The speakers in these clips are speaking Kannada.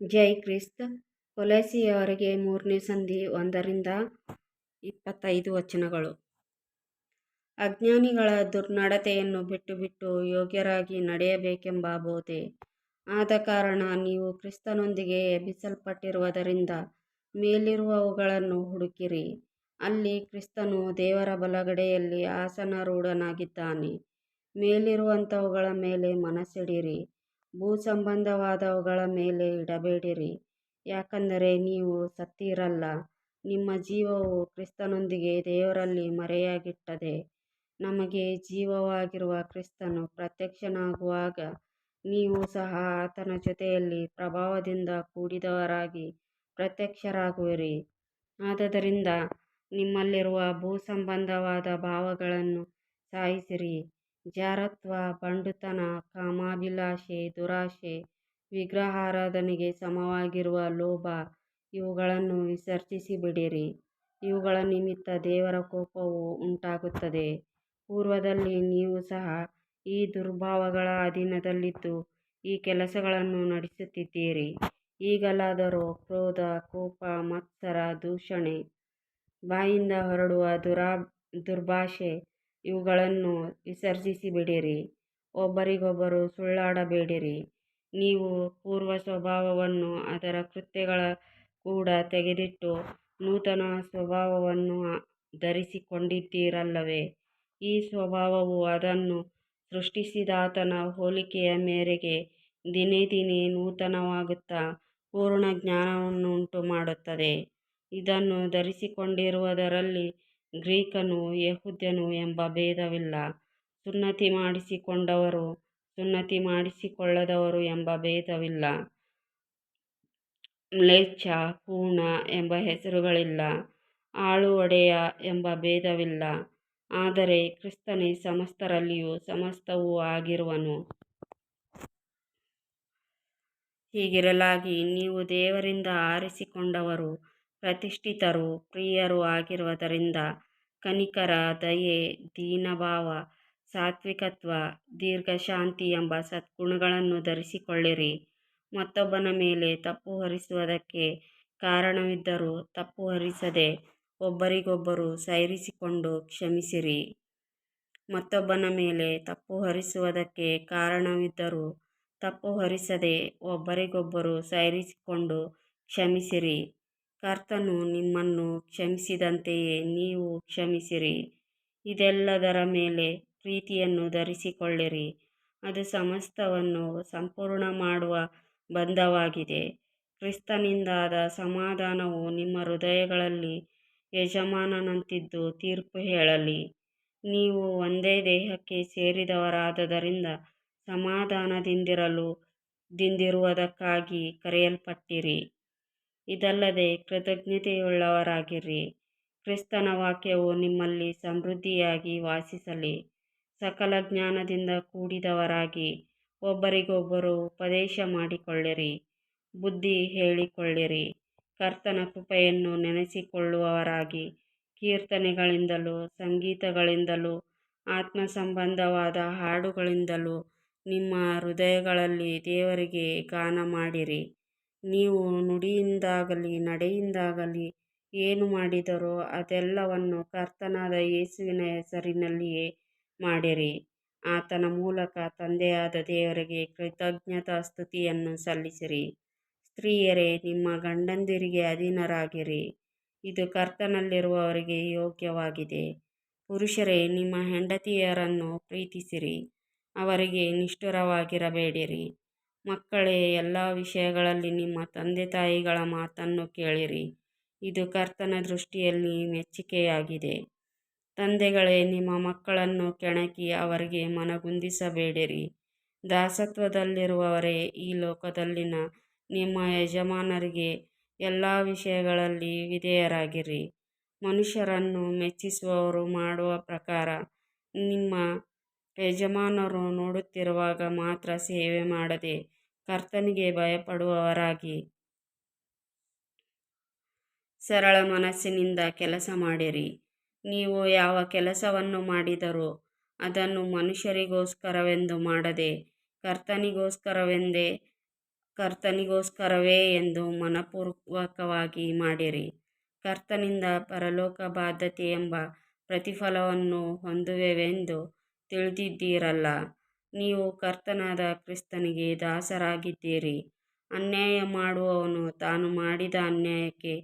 ಜೈ ಕ್ರಿಸ್ತ ಕೊಲೆಸಿಯವರಿಗೆ ಮೂರನೇ ಸಂಧಿ ಒಂದರಿಂದ ಇಪ್ಪತ್ತೈದು ವಚನಗಳು ಅಜ್ಞಾನಿಗಳ ದುರ್ನಡತೆಯನ್ನು ಬಿಟ್ಟುಬಿಟ್ಟು ಯೋಗ್ಯರಾಗಿ ನಡೆಯಬೇಕೆಂಬ ಬೋಧೆ. ಆದಕಾರಣ ನೀವು ಕ್ರಿಸ್ತನೊಂದಿಗೆ ಎಬ್ಬಿಸಲ್ಪಟ್ಟಿರುವುದರಿಂದ ಮೇಲಿರುವವುಗಳನ್ನು ಹುಡುಕಿರಿ, ಅಲ್ಲಿ ಕ್ರಿಸ್ತನು ದೇವರ ಬಲಗಡೆಯಲ್ಲಿ ಆಸನಾರೂಢನಾಗಿದ್ದಾನೆ. ಮೇಲಿರುವಂಥವುಗಳ ಮೇಲೆ ಮನಸ್ಸಿಡಿರಿ, ಭೂಸಂಬಂಧವಾದವುಗಳ ಮೇಲೆ ಇಡಬೇಡಿರಿ. ಯಾಕಂದರೆ ನೀವು ಸತ್ತಿರಲ್ಲ, ನಿಮ್ಮ ಜೀವವು ಕ್ರಿಸ್ತನೊಂದಿಗೆ ದೇವರಲ್ಲಿ ಮರೆಯಾಗಿಟ್ಟದೆ. ನಮಗೆ ಜೀವವಾಗಿರುವ ಕ್ರಿಸ್ತನು ಪ್ರತ್ಯಕ್ಷನಾಗುವಾಗ ನೀವು ಸಹ ಆತನ ಜೊತೆಯಲ್ಲಿ ಪ್ರಭಾವದಿಂದ ಕೂಡಿದವರಾಗಿ ಪ್ರತ್ಯಕ್ಷರಾಗುವಿರಿ. ಆದದರಿಂದ ನಿಮ್ಮಲ್ಲಿರುವ ಭೂಸಂಬಂಧವಾದ ಭಾವಗಳನ್ನು ಸಾಯಿಸಿರಿ, ಜಾರತ್ವ, ಬಂಡುತನ, ಕಾಮಾಭಿಲಾಷೆ, ದುರಾಶೆ, ವಿಗ್ರಹಾರಾಧನೆಗೆ ಸಮವಾಗಿರುವ ಲೋಭ ಇವುಗಳನ್ನು ವಿಸರ್ಜಿಸಿಬಿಡಿರಿ. ಇವುಗಳ ನಿಮಿತ್ತ ದೇವರ ಕೋಪವು ಉಂಟಾಗುತ್ತದೆ. ಪೂರ್ವದಲ್ಲಿ ನೀವು ಸಹ ಈ ದುರ್ಭಾವಗಳ ಅಧೀನದಲ್ಲಿದ್ದು ಈ ಕೆಲಸಗಳನ್ನು ನಡೆಸುತ್ತಿದ್ದೀರಿ ಈಗಲಾದರೋ ಕ್ರೋಧ, ಕೋಪ, ಮತ್ಸರ, ದೂಷಣೆ, ಬಾಯಿಂದ ಹೊರಡುವ ದುರಾ ದುರ್ಭಾಷೆ ಇವುಗಳನ್ನು ವಿಸರ್ಜಿಸಿಬಿಡಿರಿ. ಒಬ್ಬರಿಗೊಬ್ಬರು ಸುಳ್ಳಾಡಬೇಡಿರಿ. ನೀವು ಪೂರ್ವ ಸ್ವಭಾವವನ್ನು ಅದರ ಕೃತ್ಯಗಳ ಕೂಡ ತೆಗೆದಿಟ್ಟು ನೂತನ ಸ್ವಭಾವವನ್ನು ಧರಿಸಿಕೊಂಡಿದ್ದೀರಲ್ಲವೇ. ಈ ಸ್ವಭಾವವು ಅದನ್ನು ಸೃಷ್ಟಿಸಿದಾತನ ಹೋಲಿಕೆಯ ಮೇರೆಗೆ ದಿನೇ ದಿನೇ ನೂತನವಾಗುತ್ತಾ ಪೂರ್ಣ ಜ್ಞಾನವನ್ನುಂಟುಮಾಡುತ್ತದೆ. ಇದನ್ನು ಧರಿಸಿಕೊಂಡಿರುವವರಲ್ಲಿ ಗ್ರೀಕನೂ ಯೆಹೂದ್ಯನು ಎಂಬ ಭೇದವಿಲ್ಲ, ಸುನ್ನತಿ ಮಾಡಿಸಿಕೊಂಡವರು ಸುನ್ನತಿ ಮಾಡಿಸಿಕೊಳ್ಳದವರು ಎಂಬ ಭೇದವಿಲ್ಲ, ಮ್ಲೇಚ್ಛ, ಪೂರ್ಣ ಎಂಬ ಹೆಸರುಗಳಿಲ್ಲ, ಆಳು ಒಡೆಯ ಎಂಬ ಭೇದವಿಲ್ಲ, ಆದರೆ ಕ್ರಿಸ್ತನೇ ಸಮಸ್ತರಲ್ಲಿಯೂ ಸಮಸ್ತವೂ ಆಗಿರುವನು. ಹೀಗಿರಲಾಗಿ ನೀವು ದೇವರಿಂದ ಆರಿಸಿಕೊಂಡವರು ಪ್ರತಿಷ್ಠಿತರು ಪ್ರಿಯರು ಆಗಿರುವುದರಿಂದ ಕನಿಕರ, ದಯೆ, ದೀನಭಾವ, ಸಾತ್ವಿಕತ್ವ, ದೀರ್ಘಶಾಂತಿ ಎಂಬ ಸದ್ಗುಣಗಳನ್ನು ಧರಿಸಿಕೊಳ್ಳಿರಿ. ಮತ್ತೊಬ್ಬನ ಮೇಲೆ ತಪ್ಪು ಹರಿಸುವುದಕ್ಕೆ ಕಾರಣವಿದ್ದರೂ ತಪ್ಪು ಹರಿಸದೆ ಒಬ್ಬರಿಗೊಬ್ಬರು ಸೈರಿಸಿಕೊಂಡು ಕ್ಷಮಿಸಿರಿ. ಮತ್ತೊಬ್ಬನ ಮೇಲೆ ತಪ್ಪು ಹರಿಸುವುದಕ್ಕೆ ಕಾರಣವಿದ್ದರೂ ತಪ್ಪುಹೊರಿಸದೆ ಒಬ್ಬರಿಗೊಬ್ಬರು ಸೈರಿಸಿಕೊಂಡು ಕ್ಷಮಿಸಿರಿ. ಕರ್ತನು ನಿಮ್ಮನ್ನು ಕ್ಷಮಿಸಿದಂತೆಯೇ ನೀವು ಕ್ಷಮಿಸಿರಿ. ಇದೆಲ್ಲದರ ಮೇಲೆ ಪ್ರೀತಿಯನ್ನು ಧರಿಸಿಕೊಳ್ಳಿರಿ, ಅದು ಸಮಸ್ತವನ್ನು ಸಂಪೂರ್ಣ ಮಾಡುವ ಬಂಧವಾಗಿದೆ. ಕ್ರಿಸ್ತನಿಂದಾದ ಸಮಾಧಾನವು ನಿಮ್ಮ ಹೃದಯಗಳಲ್ಲಿ ಯಜಮಾನನಂತಿದ್ದು ತೀರ್ಪು ಹೇಳಲಿ. ನೀವು ಒಂದೇ ದೇಹಕ್ಕೆ ಸೇರಿದವರಾದದರಿಂದ ಸಮಾಧಾನದಿಂದಿರಲು ದಿಂದಿರುವುದಕ್ಕಾಗಿ ಕರೆಯಲ್ಪಟ್ಟಿರಿ. ಇದಲ್ಲದೆ ಕೃತಜ್ಞತೆಯುಳ್ಳವರಾಗಿರಿ. ಕ್ರಿಸ್ತನ ವಾಕ್ಯವು ನಿಮ್ಮಲ್ಲಿ ಸಮೃದ್ಧಿಯಾಗಿ ವಾಸಿಸಲಿ. ಸಕಲ ಜ್ಞಾನದಿಂದ ಕೂಡಿದವರಾಗಿ ಒಬ್ಬರಿಗೊಬ್ಬರು ಉಪದೇಶ ಮಾಡಿಕೊಳ್ಳಿರಿ, ಬುದ್ಧಿ ಹೇಳಿಕೊಳ್ಳಿರಿ. ಕರ್ತನ ಕೃಪೆಯನ್ನು ನೆನೆಸಿಕೊಳ್ಳುವವರಾಗಿ ಕೀರ್ತನೆಗಳಿಂದಲೂ ಸಂಗೀತಗಳಿಂದಲೂ ಆತ್ಮಸಂಬಂಧವಾದ ಹಾಡುಗಳಿಂದಲೂ ನಿಮ್ಮ ಹೃದಯಗಳಲ್ಲಿ ದೇವರಿಗೆ ಗಾನಮಾಡಿರಿ. ನೀವು ನುಡಿಯಿಂದಾಗಲಿ ನಡೆಯಿಂದಾಗಲಿ ಏನು ಮಾಡಿದರೋ ಅದೆಲ್ಲವನ್ನು ಕರ್ತನಾದ ಯೇಸುವಿನ ಹೆಸರಿನಲ್ಲಿಯೇ ಮಾಡಿರಿ. ಆತನ ಮೂಲಕ ತಂದೆಯಾದ ದೇವರಿಗೆ ಕೃತಜ್ಞತಾ ಸ್ತುತಿಯನ್ನು ಸಲ್ಲಿಸಿರಿ. ಸ್ತ್ರೀಯರೇ, ನಿಮ್ಮ ಗಂಡಂದಿರಿಗೆ ಅಧೀನರಾಗಿರಿ, ಇದು ಕರ್ತನಲ್ಲಿರುವವರಿಗೆ ಯೋಗ್ಯವಾಗಿದೆ. ಪುರುಷರೇ, ನಿಮ್ಮ ಹೆಂಡತಿಯರನ್ನು ಪ್ರೀತಿಸಿರಿ, ಅವರಿಗೆ ನಿಷ್ಠುರವಾಗಿರಬೇಡಿರಿ. ಮಕ್ಕಳೇ, ಎಲ್ಲ ವಿಷಯಗಳಲ್ಲಿ ನಿಮ್ಮ ತಂದೆ ತಾಯಿಗಳ ಮಾತನ್ನು ಕೇಳಿರಿ, ಇದು ಕರ್ತನ ದೃಷ್ಟಿಯಲ್ಲಿ ಮೆಚ್ಚಿಕೆಯಾಗಿದೆ. ತಂದೆಗಳೇ, ನಿಮ್ಮ ಮಕ್ಕಳನ್ನು ಕೆಣಕಿ ಅವರಿಗೆ ಮನಗುಂದಿಸಬೇಡಿರಿ. ದಾಸತ್ವದಲ್ಲಿರುವವರೇ, ಈ ಲೋಕದಲ್ಲಿನ ನಿಮ್ಮ ಯಜಮಾನರಿಗೆ ಎಲ್ಲ ವಿಷಯಗಳಲ್ಲಿ ವಿಧೇಯರಾಗಿರಿ, ಮನುಷ್ಯರನ್ನು ಮೆಚ್ಚಿಸುವವರು ಮಾಡುವ ಪ್ರಕಾರ ನಿಮ್ಮ ಯಜಮಾನರು ನೋಡುತ್ತಿರುವಾಗ ಮಾತ್ರ ಸೇವೆ ಮಾಡದೆ ಕರ್ತನಿಗೆ ಭಯಪಡುವವರಾಗಿ. ಸರಳ ಮನಸ್ಸಿನಿಂದ ಕೆಲಸ ಮಾಡಿರಿ. ನೀವು ಯಾವ ಕೆಲಸವನ್ನು ಮಾಡಿದರೂ ಅದನ್ನು ಮನುಷ್ಯರಿಗೋಸ್ಕರವೆಂದು ಮಾಡದೆ, ಕರ್ತನಿಗೋಸ್ಕರವೆಂದೇ, ಕರ್ತನಿಗೋಸ್ಕರವೇ ಎಂದು ಮನಪೂರ್ವಕವಾಗಿ ಮಾಡಿರಿ. ಕರ್ತನಿಂದ ಪರಲೋಕ ಬಾಧ್ಯತೆ ಎಂಬ ಪ್ರತಿಫಲವನ್ನು ಹೊಂದುವೆವೆಂದು ತಿಳಿದಿದ್ದೀರಲ್ಲ. ನೀವು ಕರ್ತನಾದ ಕ್ರಿಸ್ತನಿಗೆ ದಾಸರಾಗಿದ್ದೀರಿ. ಅನ್ಯಾಯ ಮಾಡುವವನು ತಾನು ಮಾಡಿದ ಅನ್ಯಾಯಕ್ಕೆ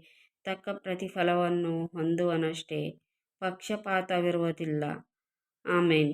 ತಕ್ಕ ಪ್ರತಿಫಲವನ್ನು ಹೊಂದುವನಷ್ಟೇ ಪಕ್ಷಪಾತವಿರುವುದಿಲ್ಲ. ಆಮೆನ್.